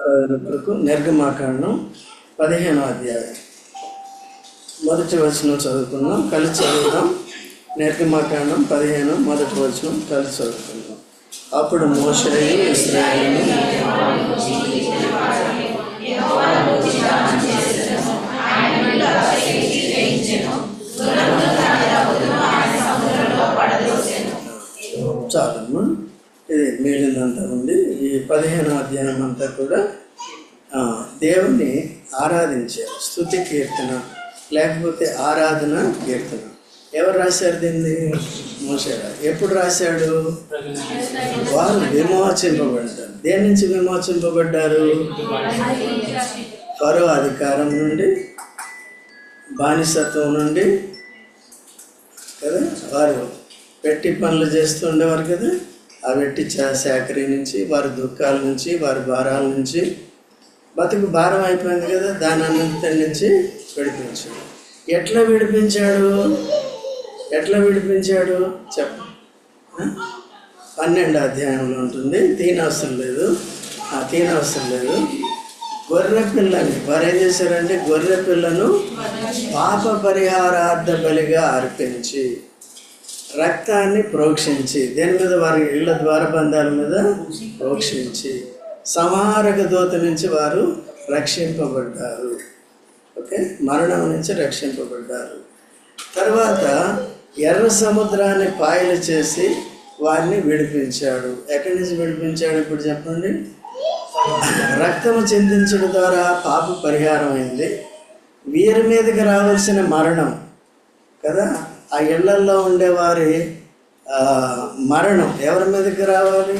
ఆరాధన నిర్గమాకాండం పదిహేనో అధ్యాయం. మొదటి వచనం చదువుకుందాం కలిసి చదువుదాం. నిర్గమాకాండం పదిహేను మొదటి వచనం కలిసి చదువుకుందాం. అప్పుడు మోషయ్య ఇస్రాయలు ఇది ఉంది. ఈ పదిహేను అధ్యాయం అంతా కూడా దేవుణ్ణి ఆరాధించే స్థుతి కీర్తన లేకపోతే ఆరాధన కీర్తన. ఎవరు రాశారు దీన్ని? మోసాడు ఎప్పుడు రాశాడు? వారు విమోచింపబడ్డారు. దేని నుంచి విమోచింపబడ్డారు? పరో అధికారం నుండి బానిసత్వం నుండి కదా? వారు పెట్టి పనులు చేస్తుండేవారు కదా? అవిటి వెట్టి చా- నుంచి వారి దుఃఖాల నుంచి వారి భారాల నుంచి. బతుకు భారం అయిపోయింది కదా దాని అన్నింటి నుంచి విడిపించాడు. ఎట్లా విడిపించాడు? ఎట్లా విడిపించాడు? చెప్ప. పన్నెండు అధ్యాయంలో ఉంటుంది. తీనవసరం లేదు. ఆ లేదు. గొర్రె పిల్లని. వారు ఏం చేశారంటే గొర్రె పిల్లను పాప పరిహారార్థ బలిగా అర్పించి రక్తాన్ని ప్రోక్షించి దేని మీద? వారి ఇళ్ళ ద్వారబంధాల మీద ప్రోక్షించి సమారక దోత నుంచి వారు రక్షింపబడ్డారు. ఓకే? మరణం నుంచి రక్షింపబడ్డారు. తర్వాత ఎర్ర సముద్రాన్ని పాయలు చేసి వారిని విడిపించాడు. ఎక్కడి నుంచి విడిపించాడు ఇప్పుడు చెప్పండి? రక్తము చెందించడం ద్వారా పాప పరిహారం అయింది వీరి మీదకి రావాల్సిన మరణం కదా? ఆ ఇళ్ళల్లో ఉండేవారి మరణం. ఎవరి మీదకి రావాలి?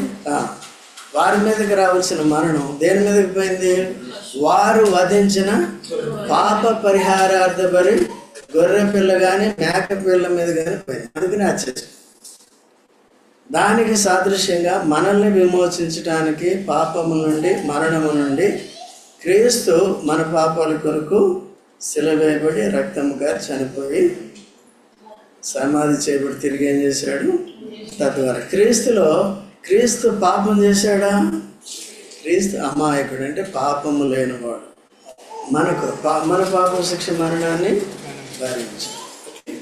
వారి మీదకి రావాల్సిన మరణం. దేని మీదకి పోయింది? వారు వధించిన పాప పరిహారార్థ బరి గొర్రె పిల్ల కానీ మేక పిల్ల మీద కానీ పోయింది. అందుకని వచ్చేసి దానికి సాదృశ్యంగా మనల్ని విమోచించడానికి పాపము నుండి మరణము నుండి క్రీస్తు మన పాపాల కొరకు సిలవేయబడి రక్తము చనిపోయి సమాధి చేయబడి తిరిగి ఏం చేశాడు? తద్వారా క్రీస్తులో క్రీస్తు పాపం చేశాడా? క్రీస్తు అమాయకుడు అంటే పాపము లేనివాడు. మనకు పా- మన పాపం శిక్ష మరణాన్ని భరించాడు.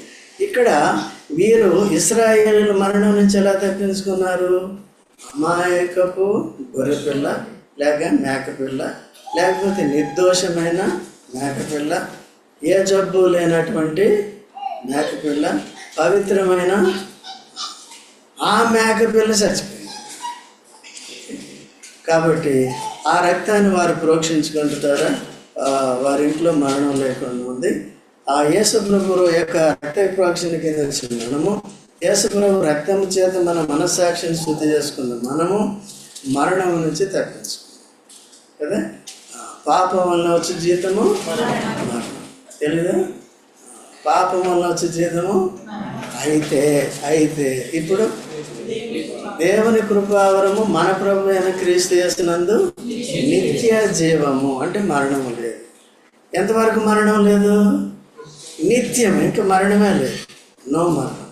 ఇక్కడ వీరు ఇస్రాయేల్ మరణం నుంచి ఎలా తప్పించుకున్నారు? అమాయకపు గొర్రెపిల్ల లేక మేకపిల్ల లేకపోతే నిర్దోషమైన మేకపిల్ల ఏ జబ్బు లేనటువంటి మేకపిల్ల పవిత్రమైన ఆ మేకపిల్ల చచ్చిపోయింది. కాబట్టి ఆ రక్తాన్ని వారు ప్రోక్షించుకుంటారా వారి ఇంట్లో మరణం లేకుండా ఉంది. ఆ యేసు ప్రభు యొక్క రక్త ప్రోక్షణ కింద వచ్చిన మనము యేసు ప్రభు రక్తం చేత మన మనస్సాక్షిని శుద్ధి చేసుకున్న మనము మరణం నుంచి తప్పించుకున్నాం. కదా? పాపం వల్ల వచ్చే జీతము మరణం. తెలీదా? పాపం వల్ల వచ్చే జీతము అయితే అయితే ఇప్పుడు దేవుని కృపావరము మన ప్రభు అయిన క్రీస్తు చేసినందు నిత్య జీవము అంటే మరణము లేదు. ఎంతవరకు మరణం లేదు? నిత్యం ఇంకా మరణమే లేదు. నో మరణం.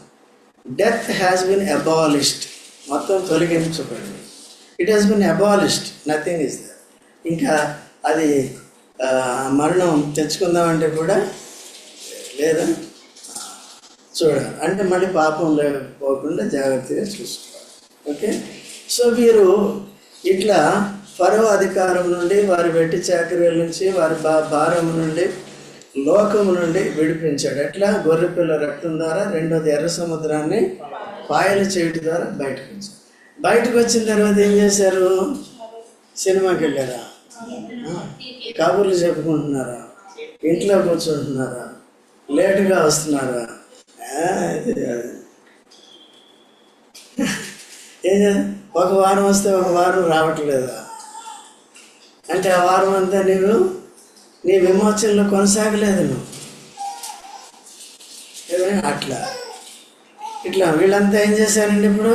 డెత్ హ్యాస్ బిన్ అబాలిష్డ్ మొత్తం తొలగించబడింది. It has been abolished nothing is the ఇంకా అది మరణం తెచ్చుకుందామంటే కూడా లేదా? చూడాలి అంటే మళ్ళీ పాపం లేకపోకుండా జాగ్రత్తగా చూసుకోవాలి. ఓకే? సో వీరు ఇట్లా ఫరో అధికారం నుండి వారి వెట్టి చాకరీల నుంచి వారి బా భారం నుండి లోకము నుండి విడిపించాడు. ఎట్లా? గొర్రెపిల్ల రక్తం ద్వారా రెండోది ఎర్ర సముద్రాన్ని పాయలు చేయడం ద్వారా బయటకు వచ్చారు బయటకు వచ్చిన తర్వాత ఏం చేశారు? సినిమాకి వెళ్ళారా? కబుర్లు చెప్పుకుంటున్నారా? ఇంట్లో కూర్చుంటున్నారా? లేటుగా వస్తున్నారా? ఏం ఒక వారం వస్తే ఒక వారం రావట్లేదా? అంటే ఆ వారం అంతా నీవు నీ విమోచనలో కొనసాగలేదు నువ్వు. అట్లా? ఇట్లా వీళ్ళంతా ఏం చేశారండి ఇప్పుడు?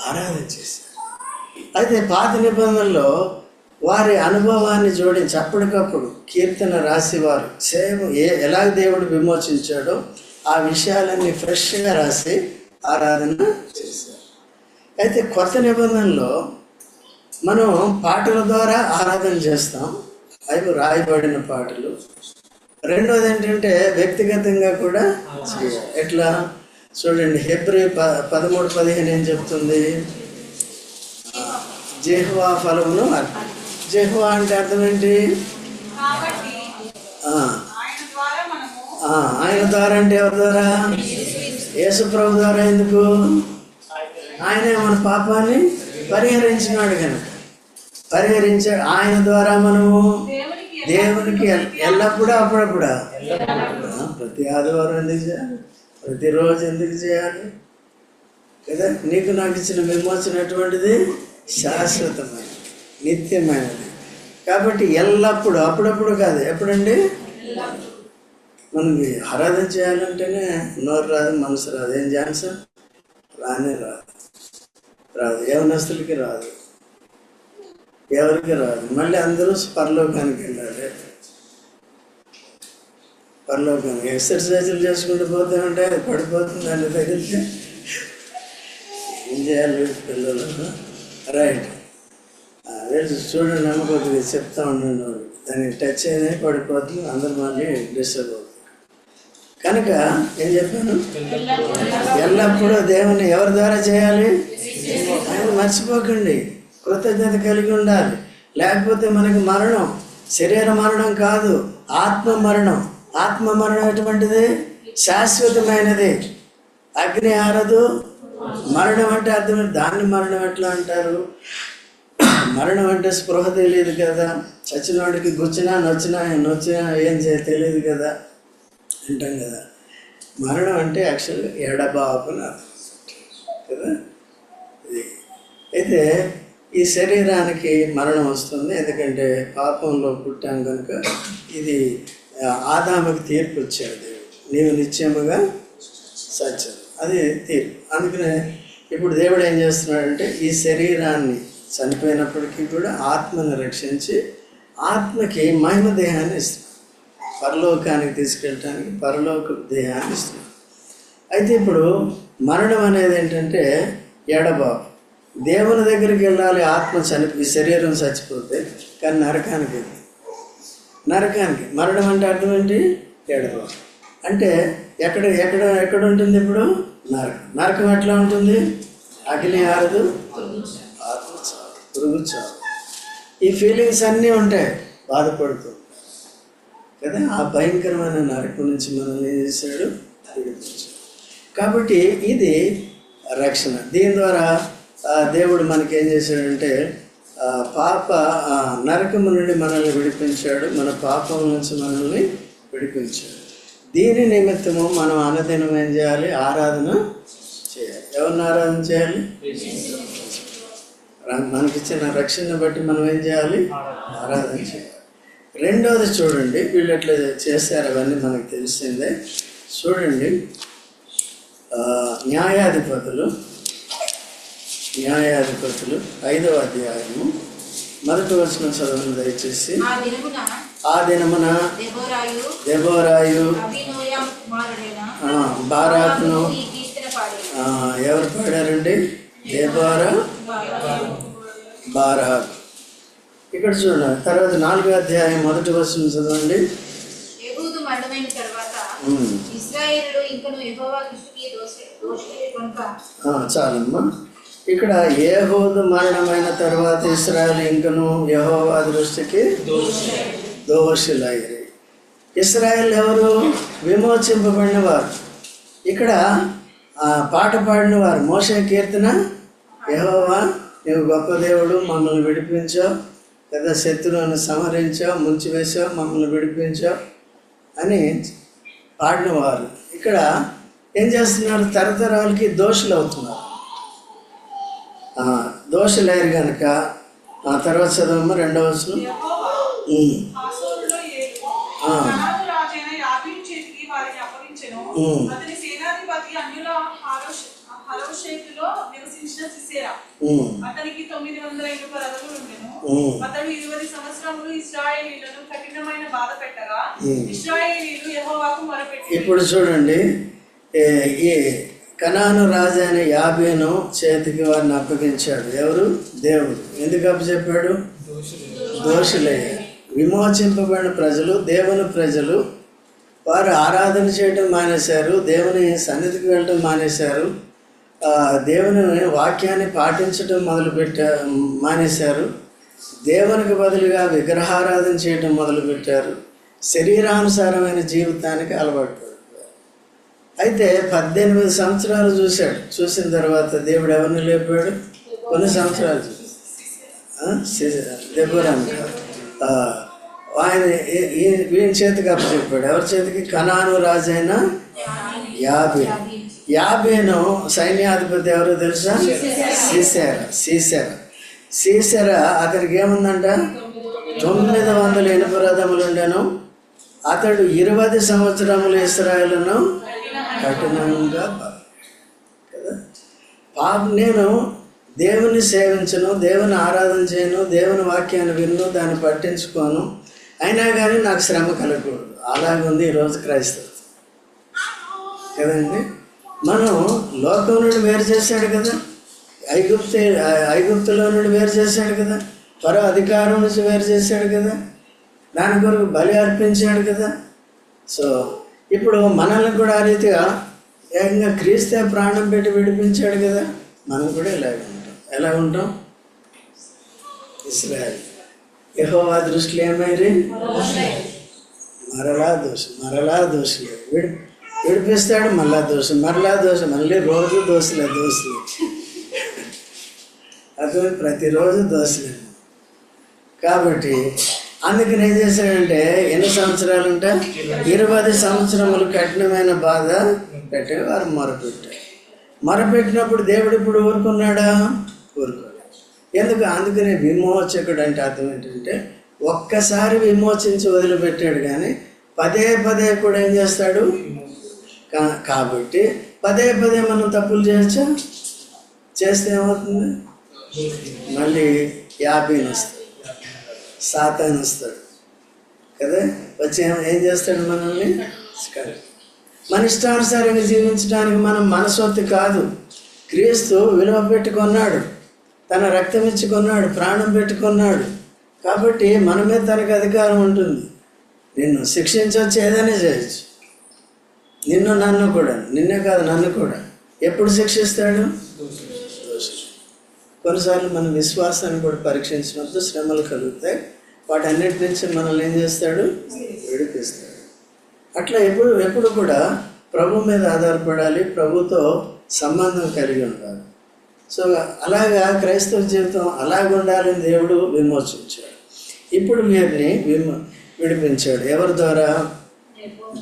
ఆరాధన చేశారు. అయితే పాత నిబంధనలో వారి అనుభవాన్ని జోడించి అప్పటికప్పుడు కీర్తన రాసేవారు సేమ్ ఏ ఎలా దేవుడు విమోచించాడో ఆ విషయాలన్నీ ఫ్రెష్గా రాసి ఆరాధన చేశారు. అయితే కొత్త నిబంధనలో మనం పాటల ద్వారా ఆరాధన చేస్తాం. అవి రాయబడిన పాటలు. రెండోది ఏంటంటే వ్యక్తిగతంగా కూడా చేయాలి. ఎట్లా? చూడండి హెబ్రి ప పదమూడు పదిహేను ఏం చెప్తుంది? జెహ్వా ఫలమును జెహ్వా అంటే అర్థం ఏంటి కాబట్టి ఆ, ఆయన ద్వారా మనము ఆ, ఆయన ద్వారా అంటే ఎవరి ద్వారా? యేసు ప్రభు ద్వారా ఎందుకు? ఆయనే మన పాపాన్ని పరిహరించినాడు కనుక. పరిహరించాడు ఆయన ద్వారా మనము దేవునికి ఎల్లప్పుడూ అప్పుడప్పుడా? ప్రతి ఆదివారం ఎందుకు చేయాలి? ప్రతిరోజు ఎందుకు చేయాలి? కదా? నీకు నాకు ఇచ్చిన విమోచన ఎటువంటిది? శాశ్వతమైనది నిత్యమైనది. కాబట్టి ఎల్లప్పుడూ అప్పుడప్పుడు కాదు. ఎప్పుడండి? మనకి ఆరాధన చేయాలంటేనే నోరు రాదు మనసు రాదు. ఏం ఛాన్స్ రానే రాదు. రాదు. యవనస్తులకి రాదు. ఎవరికి రాదు? మళ్ళీ అందరూ పరలోకానికి వెళ్ళాలి. పరలోకానికి ఎక్సర్సైజులు చేసుకుంటూ పోతామంటే అది పడిపోతుంది దాన్ని తగిలితే ఏం చేయాలి పిల్లలు? రైట్. వెళ్ళి చూడండి అమ్మ చెప్తా ఉండండి దానికి టచ్ అయినా పడిపోతుంది. అందరు మళ్ళీ డిస్టర్బ్ అవుతుంది కనుక ఏం చెప్పాను? ఎల్లప్పుడూ దేవుని ఎవరి ద్వారా చేయాలి? ఆయన మర్చిపోకండి. కృతజ్ఞత కలిగి ఉండాలి. లేకపోతే మనకి మరణం శరీర మరణం కాదు ఆత్మ మరణం. ఆత్మ మరణం ఎటువంటిది? శాశ్వతమైనది. అగ్ని ఆరదు. మరణం అంటే అర్థం దాన్ని మరణం ఎట్లా అంటారు? మరణం అంటే స్పృహ తెలియదు కదా. చచ్చినవాడికి గుచ్చినా నొచ్చినా నొచ్చినా ఏం చేయ తెలియదు కదా. అంటాం కదా. మరణం అంటే యాక్చువల్గా ఎడబాబున కదా. ఇది. అయితే ఈ శరీరానికి మరణం వస్తుంది. ఎందుకంటే పాపంలో పుట్టాం కనుక ఇది ఆదాముకి తీర్పు వచ్చాడు దేవుడు. నీవు నిశ్చయముగా సత్యం అది తీర్పు. అందుకనే ఇప్పుడు దేవుడు ఏం చేస్తున్నాడంటే ఈ శరీరాన్ని చనిపోయినప్పటికీ కూడా ఆత్మని రక్షించి ఆత్మకి మహిమ దేహాన్ని ఇస్తున్నాడు. పరలోకానికి తీసుకెళ్ళటానికి పరలోక దేహాన్ని ఇస్తున్నాడు అయితే ఇప్పుడు మరణం అనేది ఏంటంటే ఎడబాబు దేవుని దగ్గరికి వెళ్ళాలి ఆత్మ చనిపో శరీరం చచ్చిపోతే కానీ నరకానికి నరకానికి. మరణం అంటే అర్థం ఏంటి? ఎడబాబు అంటే ఎక్కడ ఎక్కడ ఎక్కడ ఉంటుంది ఇప్పుడు? నరకం. నరకం ఎట్లా ఉంటుంది? అగ్ని ఆరదు. ఆత్మ చావు. పురుగు చావు. ఈ ఫీలింగ్స్ అన్నీ ఉంటాయి. బాధపడుతూ. కదా? ఆ భయంకరమైన నరకం నుంచి మనల్ని ఏం చేశాడు? కాబట్టి ఇది రక్షణ. దీని ద్వారా దేవుడు మనకి ఏం చేశాడంటే పాప నరకము నుండి మనల్ని విడిపించాడు. మన పాపం నుంచి మనల్ని విడిపించాడు. దీని నిమిత్తము మనం అనుదినం ఏం చేయాలి? ఆరాధన చేయాలి. ఎవరిని ఆరాధన చేయాలి? మనకిచ్చిన రక్షణ బట్టి మనం ఏం చేయాలి? ఆరాధన చేయాలి. రెండవది చూడండి వీళ్ళు ఎట్లా చేశారు అవన్నీ మనకు తెలిసిందే. చూడండి న్యాయాధిపతులు న్యాయాధిపతులు ఐదవ అధ్యాయము. మొదటి వచ్చిన చదవండి దయచేసి. ఆ దినమున దెబోరాయు ఆ, ఎవరు పాడారండి? దేబోరా బారాక్. ఇక్కడ చూడండి తర్వాత నాలుగో అధ్యాయం మొదటి వచ్చిన చదవండి. మరణమైన తర్వాత ఉమ్. ఇస్రాయేలు ఇంకను యెహోవా దృష్టికి దోషి దోషి కనుక ఆ, చాలమ్మా. ఇక్కడ ఏహోదు మరణమైన తర్వాత ఇస్రాయల్ ఇంకను యహోవా దృష్టికి దోషులయ్యారు. ఇస్రాయల్ ఎవరు? విమోచింపబడిన వారు ఇక్కడ ఆ పాట పాడిన వారు మోసే కీర్తన యహోవా నీవు గొప్ప దేవుడు మమ్మల్ని విడిపించావు. పెద్ద శత్రువులను సంహరించావు ముంచివేశావు మమ్మల్ని విడిపించావు అని పాడినవారు. ఇక్కడ ఏం చేస్తున్నారు? తరతరాలకి దోషులు అవుతున్నారు ఆ, దోషులేరు కనుక ఆ తర్వాత చదవమ్మ రెండవ వచనం. అతనికి తొమ్మిది వందల ఇనుప రథములు ఉండెను ఉమ్. అతడు ఇరవై సంవత్సరములు ఇస్రాయేలీలను కఠినమైన బాధ పెట్టగా ఉమ్. ఇస్రాయేలీలు యెహోవాకు మొరపెట్టి ఇప్పుడు చూడండి ఈ కనాను రాజు అయిన యాబేను చేతికి వారిని అప్పగించాడు. ఎవరు? దేవుడు. ఎందుకు అప్పచెప్పాడు? దోషులే. విమోచింపబడిన ప్రజలు దేవుని ప్రజలు వారు ఆరాధన చేయడం మానేశారు దేవుని సన్నిధికి వెళ్ళడం మానేశారు దేవుని వాక్యాన్ని పాటించడం మొదలుపెట్టా మానేశారు. దేవునికి బదులుగా విగ్రహారాధన చేయడం మొదలుపెట్టారు. శరీరానుసారమైన జీవితానికి అలవాటు పడిపోయారు. అయితే పద్దెనిమిది సంవత్సరాలు చూశాడు. చూసిన తర్వాత దేవుడు ఎవరిని లేపాడు? కొన్ని సంవత్సరాలు దెబ్బరాను ఆయన వీని చేతికి అప్పచెప్పాడు ఎవరి చేతికి? కనాను రాజైన యాబే యాబేను. సైన్యాధిపతి ఎవరో తెలుసా? సీసేర. సీసేర. సీసేర అతనికి ఏముందంట? తొమ్మిది వందల ఇనుప రథములు ఉండెను. అతడు ఇరవై సంవత్సరములు ఇస్రాయలను కఠినంగా కదా? పాప నేను దేవుని సేవించను దేవుని ఆరాధన చేయను దేవుని వాక్యాన్ని విన్ను దాన్ని పట్టించుకోను. అయినా కానీ నాకు శ్రమ కలగకూడదు. అలాగుంది ఈరోజు క్రైస్తవ కదండి? మనం లోకం నుండి వేరు చేశాడు కదా? ఐగుప్తు ఐగుప్తులో నుండి వేరు చేశాడు కదా. పరో అధికారం నుంచి వేరు చేశాడు కదా. దాని కొరకు బలి అర్పించాడు కదా. సో ఇప్పుడు మనల్ని కూడా ఆ రీతిగా ఏకంగా క్రీస్తే ప్రాణం పెట్టి విడిపించాడు కదా. మనం కూడా ఇలా ఉంటాం. ఎలా ఉంటాం? ఇస్రాయల్. యహోవా దృష్టిలో ఏమైరి మరలా దోషం మరలా దోషులే విడి విడిపిస్తాడు మళ్ళా దోషం మరలా దోషం మళ్ళీ రోజు దోశలే దోశలు అదే ప్రతిరోజు దోశలే. కాబట్టి అందుకని ఏం చేశాడంటే ఎన్ని సంవత్సరాలు ఉంటే ఇరవై సంవత్సరములు కఠినమైన బాధ పెట్టి వారు మొరపెట్టారు. మొరపెట్టినప్పుడు దేవుడు ఇప్పుడు ఊరుకున్నాడా? ఊరుకోలేదు. ఎందుకు? అందుకనే విమోచకుడు అంటే అర్థం ఏంటంటే ఒక్కసారి విమోచించి వదిలిపెట్టాడు కానీ పదే పదే కూడా ఏం చేస్తాడు? కా- కాబట్టి పదే పదే మనం తప్పులు చేయొచ్చా? చేస్తే ఏమవుతుంది? మళ్ళీ యాభైని వస్తాడు సాతాన్ వస్తాడు. కదా? వచ్చి ఏం- చేస్తాడు మనల్ని? మన ఇష్టానుసారంగా జీవించడానికి మనం మనసొత్తి కాదు. క్రీస్తు విలువ పెట్టుకున్నాడు. తన రక్తం ఇచ్చుకున్నాడు ప్రాణం పెట్టుకున్నాడు. కాబట్టి మన మీద తనకు అధికారం ఉంటుంది. నిన్ను శిక్షించవచ్చు ఏదైనా చేయొచ్చు. నిన్ను నన్ను కూడా. నిన్నే కాదు నన్ను కూడా. ఎప్పుడు శిక్షిస్తాడు? కొన్నిసార్లు మన విశ్వాసాన్ని కూడా పరీక్షించినప్పుడు శ్రమలు కలుగుతాయి. వాటన్నిటి నుంచి మనల్ని ఏం చేస్తాడు? విడిపిస్తాడు. అట్లా ఎప్పుడు ఎప్పుడు కూడా ప్రభు మీద ఆధారపడాలి ప్రభుతో సంబంధం కలిగి ఉండాలి. సో అలాగా క్రైస్తవ జీవితం అలాగ ఉండాలని దేవుడు విమోచించాడు. ఇప్పుడు వీరిని విమ విడిపించాడు. ఎవరి ద్వారా?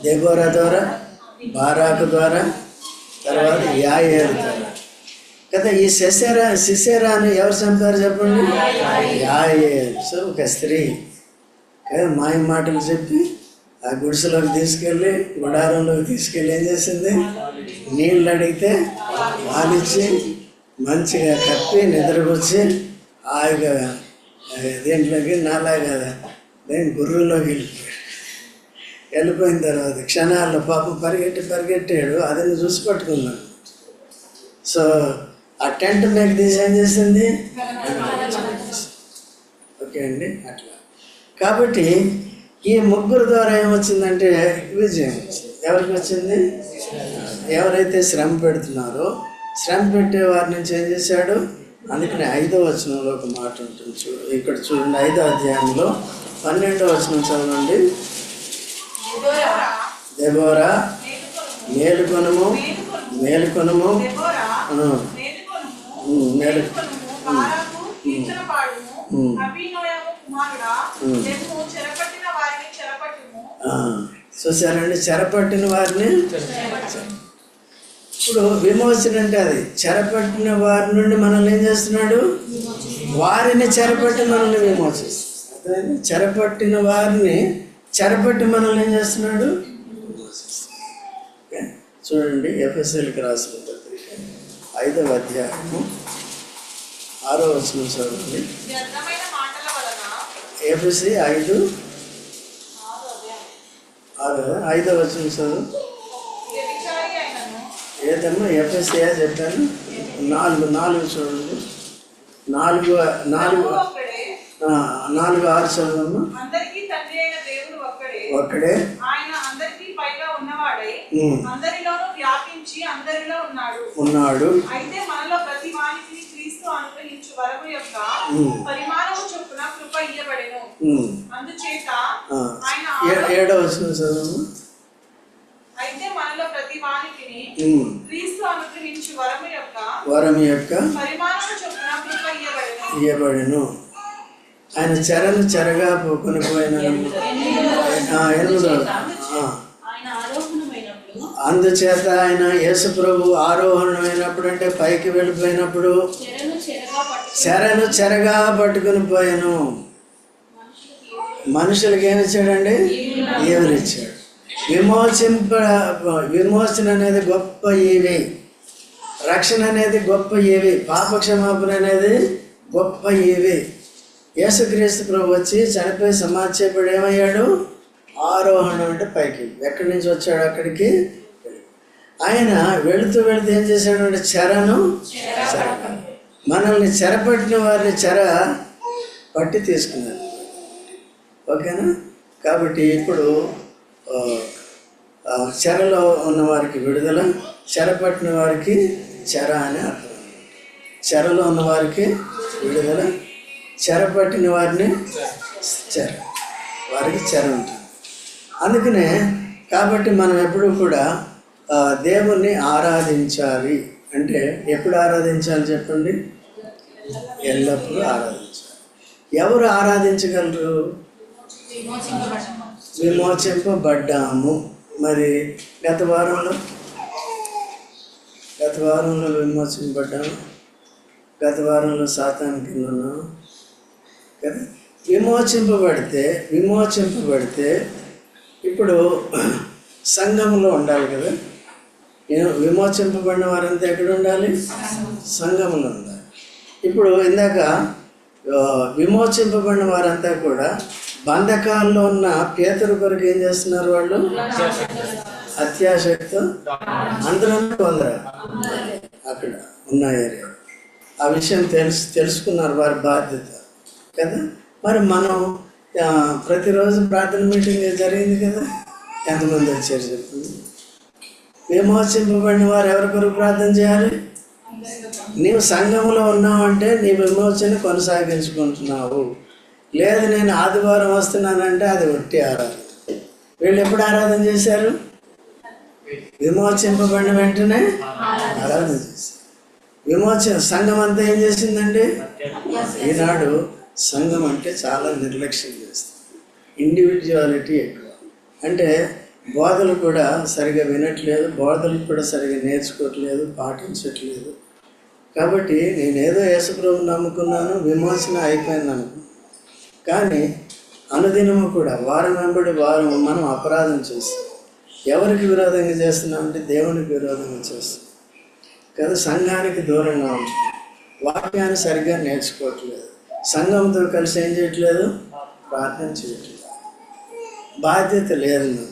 దెబోరా ద్వారా బారాకు ద్వారా తర్వాత యాయేరు ద్వారా. కదా ఈ శశేరా శిశేరాని ఎవరు చంపారు చెప్పండి? యాయేరు సో ఒక స్త్రీ. కదా మాయ మాటలు చెప్పి ఆ గుడిసెలోకి తీసుకెళ్ళి గుడారంలోకి తీసుకెళ్ళి ఏం చేసింది? నీళ్ళు అడిగితే వాలిచ్చి మంచిగా కప్పి నిద్రకొచ్చి హాయిగా యొక్క దేంట్లోకి నాలాగా దేని గుర్రులోకి వెళ్ళిపోయాడు. వెళ్ళిపోయిన తర్వాత క్షణాల్లో పాపం పరిగెట్టి పరిగెట్టాడు. అదని చూసి పట్టుకున్నాను సో ఆ టెంట్ మీకు ఏం చేసింది. ఓకే అండి అట్లా. కాబట్టి ఈ ముగ్గురు ద్వారా ఏమొచ్చిందంటే విజయం వచ్చింది. ఎవరికి వచ్చింది? ఎవరైతే శ్రమ పెడుతున్నారో శ్రమ పెట్టే వారి నుంచి ఏం చేశాడు? అందుకని ఐదో వచనంలో ఒక మాట ఉంటుంది చూ ఇక్కడ చూడండి ఐదో అధ్యాయంలో పన్నెండో వచనం చదవండి. దెబోరా మేలుకొనము. మేలుకొనము. ఆ, చూసారండి చెరపట్టిన వారిని ఇప్పుడు విమోచన అంటే అది. చెరపట్టిన వారి నుండి మనల్ని ఏం చేస్తున్నాడు? వారిని చెరపట్టి మనల్ని అర్థమైందా? చెరపట్టిన వారిని చెరపట్టి మనల్ని ఏం చేస్తున్నాడు? చూడండి ఎఫ్ఎస్ఎల్కి రాసిన ఐదవ అధ్యాయము ఆరో వచనం చదవండి. ఎఫ్ఎస్సి ఐదు ఆరు ఐదో వచనం చదువు. ఏదమ్మా? ఎఫ్ఎస్ఏ చెప్పాను? నాలుగు నాలుగు చూడండి నాలుగు నాలుగు నాలుగు ఆరు చదవమ్మా. ఒక్కడే. ఒక్కడే. వ్యాపించి అందరిలో ఉన్నాడు. ఉన్నాడు. అయితే మనలో ప్రతి వానికి క్రీస్తు అనుగ్రహించు వరము యొక్క పరిమాణము చొప్పున కృప ఇయ్యబడెను. అందుచేత ఆయన ఏడవ చదవమ్మా అయితే మనలో ప్రతి వానికి క్రీస్తు అనుగ్రహించు వరము యొక్క వరం యొక్క పరిమాణము చొప్పున కృప ఇయ్యబడెను. ఇయ్యబడిను. ఆయన చెరను చెరగా కొనిపోయిన ఎనిమిదో. అందుచేత ఆయన యేసు ప్రభు ఆరోహణమైనప్పుడు అంటే పైకి వెళ్ళిపోయినప్పుడు చెరను చెరగా పట్టుకుని పోయాను. మనుషులకి ఏమి ఇచ్చాడండి? ఇచ్చాడు. విమోచింప విమోచన అనేది గొప్ప ఈవి. రక్షణ అనేది గొప్ప ఈవి. పాపక్షమాపణ అనేది గొప్ప ఈవి. యేసుక్రీస్తు ప్రభు వచ్చి చనిపోయి సమాధి చేయబడి ఏమయ్యాడు? ఆరోహణం అంటే పైకి. ఎక్కడి నుంచి వచ్చాడు అక్కడికి? ఆయన వెళుతూ వెళుతూ ఏం చేశాడు అంటే చెరను చెర మనల్ని చెరపట్టిన వారిని చెర పట్టి తీసుకున్నారు ఓకేనా? కాబట్టి ఇప్పుడు చెరలో ఉన్న వారికి విడుదల చెరపట్టిన వారికి చెర అని అర్థం. చెరలో ఉన్న వారికి విడుదల చెరపట్టిన వారిని చెర. వారికి చెర ఉంటుంది. అందుకనే కాబట్టి మనం ఎప్పుడూ కూడా దేవుణ్ణి ఆరాధించాలి. అంటే ఎప్పుడు ఆరాధించాలి చెప్పండి? ఎల్లప్పుడూ ఆరాధించాలి. ఎవరు ఆరాధించగలరు? విమోచింపబడ్డాము. మరి గత వారంలో? గత వారంలో విమోచింపబడ్డాము. గత వారంలో సాతాను కింద ఉన్నాము. కదా? విమోచింపబడితే విమోచింపబడితే ఇప్పుడు సంఘంలో ఉండాలి కదా? విమోచింపబడిన వారంతా ఎక్కడ ఉండాలి సంఘములు ఉండాలి ఇప్పుడు ఇందాక విమోచింపబడిన వారంతా కూడా బంధకాల్లో ఉన్న పేతురు కొరకు ఏం చేస్తున్నారు వాళ్ళు? అత్యాశక్తి. అందరూ కొందరు అక్కడ ఉన్న ఏరియా. ఆ విషయం తెలుసు తెలుసుకున్నారు వారి బాధ్యత. కదా? మరి మనం ప్రతిరోజు ప్రార్థన మీటింగ్ జరిగింది కదా? ఎంతమంది వచ్చారు చెప్పింది విమోచింపబడిన వారు ఎవరి కొరకు ప్రార్థన చేయాలి? నీవు సంఘంలో ఉన్నావంటే నీ విమోచన కొనసాగించుకుంటున్నావు. లేదు నేను ఆదివారం వస్తున్నానంటే అది ఒట్టి ఆరాధన. వీళ్ళు ఎప్పుడు ఆరాధన చేశారు? విమోచింపబడిన వెంటనే ఆరాధన చేశారు. విమోచన సంఘం అంతా ఏం చేసిందండి? ఈనాడు సంఘం అంటే చాలా నిర్లక్ష్యం చేస్తుంది. ఇండివిజువాలిటీ ఎక్కువ. అంటే బోధలు కూడా సరిగా వినట్లేదు బోధలు కూడా సరిగా నేర్చుకోవట్లేదు పాటించట్లేదు. కాబట్టి నేనేదో యేసుప్రభు నమ్ముకున్నాను విమోచన అయిపోయింది కానీ అనుదినము కూడా వారం వెంబడి వారం మనం అపరాధం చేస్తాం. ఎవరికి విరోధంగా చేస్తున్నామంటే దేవునికి విరోధంగా చేస్తాం. కదా సంఘానికి దూరంగా ఉంటుంది వాక్యాన్ని సరిగ్గా నేర్చుకోవట్లేదు. సంఘంతో కలిసి ఏం చేయట్లేదు? ప్రార్థన చేయట్లేదు. బాధ్యత లేదు నాకు.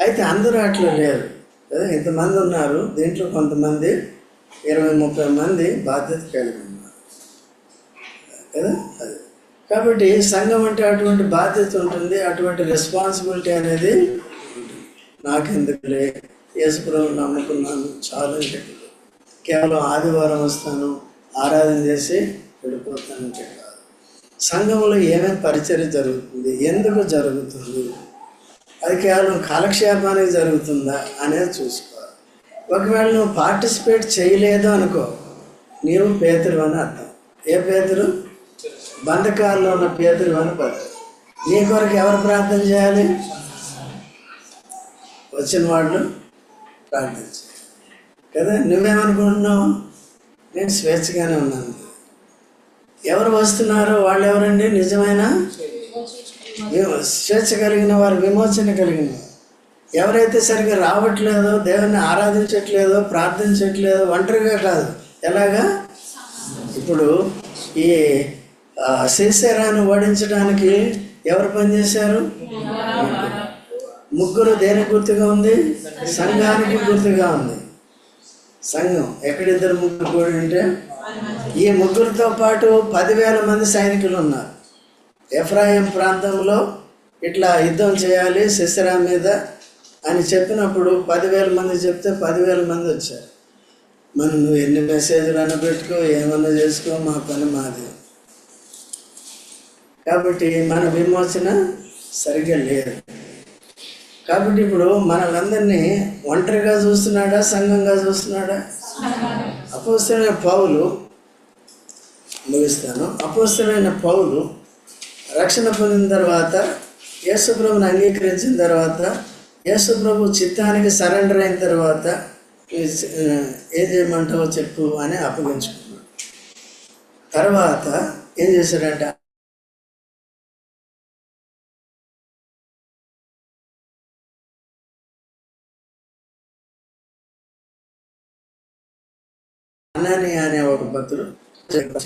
అయితే అందరూ అట్లా లేరు. కదా ఇంతమంది ఉన్నారు. దీంట్లో కొంతమంది ఇరవై ముప్పై మంది బాధ్యత కలిగి ఉన్నారు. కదా అది. కాబట్టి సంఘం అంటే అటువంటి బాధ్యత ఉంటుంది. అటువంటి రెస్పాన్సిబిలిటీ అనేది నాకెందుకులే? యేసుప్రభు నమ్ముకున్నాను. చాలు కేవలం ఆదివారం వస్తాను. ఆరాధన చేసి వెళ్ళిపోతాను అంటే కాదు సంఘంలో ఏమేమి పరిచర్య జరుగుతుంది? ఎందుకు జరుగుతుంది? అది కేవలం కాలక్షేపానికి జరుగుతుందా అనేది చూసుకోవాలి. ఒకవేళ నువ్వు పార్టిసిపేట్ చేయలేదు అనుకో నీవు పేతురు అని అర్థం. ఏ పేతురు? బంధకాల్లో ఉన్న పేతురు అని పదం. నీ కొరకు ఎవరు ప్రార్థన చేయాలి? వచ్చిన వాళ్ళు ప్రార్థన చేయాలి. కదా నువ్వేమనుకుంటున్నావు? నేను స్వేచ్ఛగానే ఉన్నాను. ఎవరు వస్తున్నారో వాళ్ళు ఎవరండి? నిజమైన? స్వేచ్ఛ కలిగిన వారు విమోచన కలిగిన ఎవరైతే సరిగ్గా రావట్లేదో దేవుని ఆరాధించట్లేదో ప్రార్థించట్లేదో ఒంటరిగా కాదు. ఎలాగా? ఇప్పుడు ఈ ఆ, ఓడించడానికి ఎవరు పనిచేశారు ముగ్గురు దేనికి గుర్తుగా ఉంది? సంఘానికి గుర్తుగా ఉంది. సంఘం. ఎక్కడిద్దరు ముగ్గురు కూడి ఉంటే? ఈ ముగ్గురితో పాటు పదివేల మంది సైనికులు ఉన్నారు. ఎఫ్రాయిం ప్రాంతంలో ఇట్లా యుద్ధం చేయాలి శిశిరా మీద అని చెప్పినప్పుడు పదివేల మంది చెప్తే పదివేల మంది వచ్చారు. మనం నువ్వు ఎన్ని మెసేజ్లు అన్న పెట్టుకో ఏమన్నా చేసుకో మా పని మాది. కాబట్టి మన విమోచన సరిగ్గా లేదు. కాబట్టి ఇప్పుడు మనలందరినీ ఒంటరిగా చూస్తున్నాడా సంఘంగా చూస్తున్నాడా? అపోస్తులైన పౌలు ముగిస్తాను అపోస్తులైన పౌలు రక్షణ పొందిన తర్వాత యేసుప్రభుని అంగీకరించిన తర్వాత యేసుప్రభు చిత్తానికి సరెండర్ అయిన తర్వాత ఏం చేయమంటావో చెప్పు అని అప్పగించుకున్నాడు. తర్వాత ఏం చేశాడంటే? అనాని అనే ఒక భక్తుడు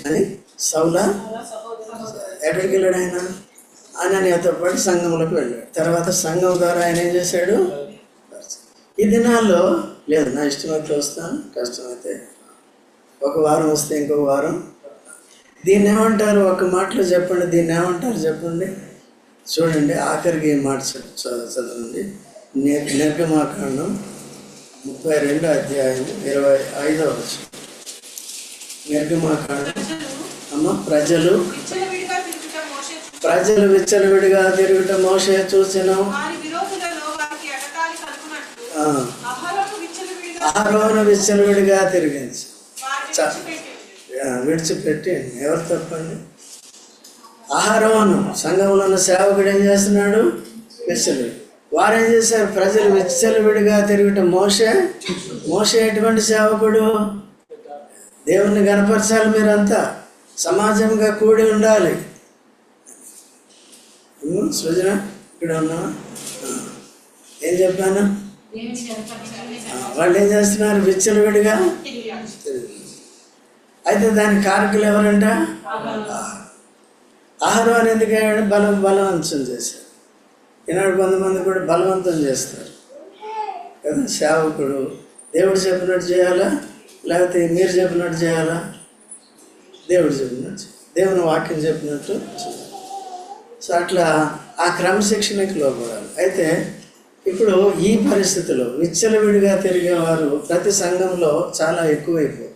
అని సౌల ఎక్కడికి వెళ్ళాడు ఆయన? అనానియాతో పాటు సంఘంలోకి వెళ్ళాడు. తర్వాత సంఘం ద్వారా ఆయన ఏం చేశాడు? ఈ దినాల్లో లేదు నా ఇష్టమైతే వస్తాను కష్టమైతే ఒక వారం వస్తే ఇంకొక వారం. దీన్ని ఏమంటారు? ఒక మాటలో చెప్పండి. దీన్ని ఏమంటారు? చెప్పండి. చూడండి ఆఖరికి ఈ మాట చ- చదవండి. నిర్గమాకాండం ముప్పై రెండు అధ్యాయం ఇరవై ఐదో వచ్చి నిర్గమాకాండం అమ్మ ప్రజలు విచ్చలవిడిగా తిరుగుట మోషే చూసి ప్రజలు విచ్చలవిడిగా తిరుగుట మోసే చూసిన. ఆరోహణ విచ్చలవిడిగా చ- విడిచిపెట్టి ఎవరు తప్పండి? ఆహారవను సంఘంలో ఉన్న సేవకుడు ఏం చేస్తున్నాడు? విచ్చలవిడి. వారు ఏం చేశారు? ప్రజలు విచ్చలవిడిగా తిరుగుట మోసే మోసే ఎటువంటి సేవకుడు? దేవుణ్ణి గనపరచాలి మీరంతా. సమాజంగా కూడి ఉండాలి. సృజన ఇక్కడ ఉన్నా. ఏం చెప్పాను వాళ్ళు ఏం చేస్తున్నారు? విచ్చలవిడిగా? అయితే దాని కారకులు ఎవరంట? ఆహారం అని ఎందుకు అయ్యాడు? బలం బలవంతం చేశారు. ఈనాడు కొంతమంది కూడా బలవంతం చేస్తారు. కదా సేవకుడు. దేవుడు చెప్పినట్టు చేయాలా? లేకపోతే మీరు చెప్పినట్టు చేయాలా? దేవుడు చెప్పినట్టు. దేవుని వాక్యం చెప్పినట్టు. సో అట్లా ఆ క్రమశిక్షణకి లోపడాలి అయితే ఇప్పుడు ఈ పరిస్థితిలో విచ్చలవిడిగా తిరిగేవారు ప్రతి సంఘంలో చాలా ఎక్కువైపోయి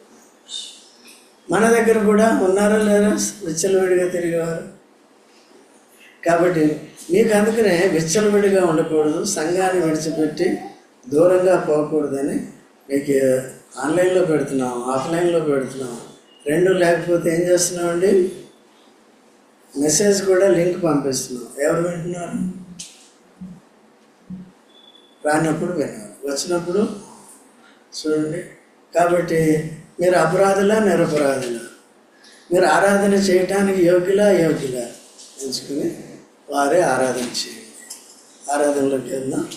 మన దగ్గర కూడా ఉన్నారా లేరా విచ్చలవిడిగా తిరిగేవారు కాబట్టి మీకు అందుకనే విచ్చలవిడిగా ఉండకూడదు సంఘాన్ని విడిచిపెట్టి దూరంగా పోకూడదని మీకు ఆన్లైన్లో పెడుతున్నాం ఆఫ్లైన్లో పెడుతున్నాం. రెండు లేకపోతే ఏం చేస్తున్నామండి? మెసేజ్ కూడా లింక్ పంపిస్తున్నాం ఎవరు వింటున్నారు? రానప్పుడు వినాలి. వచ్చినప్పుడు చూడండి. కాబట్టి మీరు అపరాధులా నిరపరాధులా? మీరు ఆరాధన చేయటానికి యోగ్యులా యోగ్యులా? ఎంచుకుని వారే ఆరాధన చేయండి. ఆరాధనలోకి వెళ్దాం.